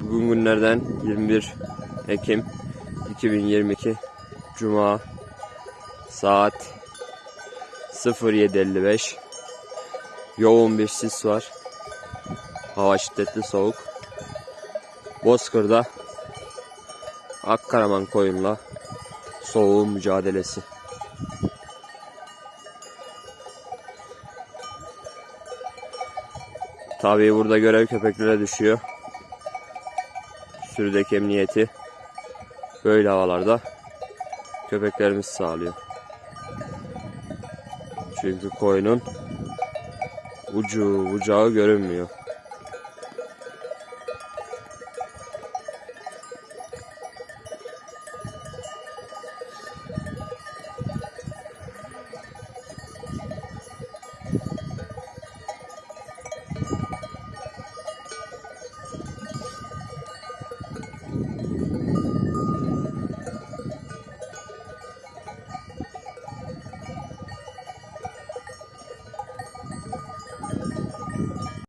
Bugün günlerden 21 Ekim 2022 Cuma saat 07.55 Yoğun bir sis var. Hava şiddetli soğuk. Bozkır'da Akkaraman koyunla soğuğun mücadelesi. Tabii burada görev köpeklere düşüyor. Sürüdeki emniyeti böyle havalarda köpeklerimiz sağlıyor. Çünkü koyunun ucu bucağı görünmüyor.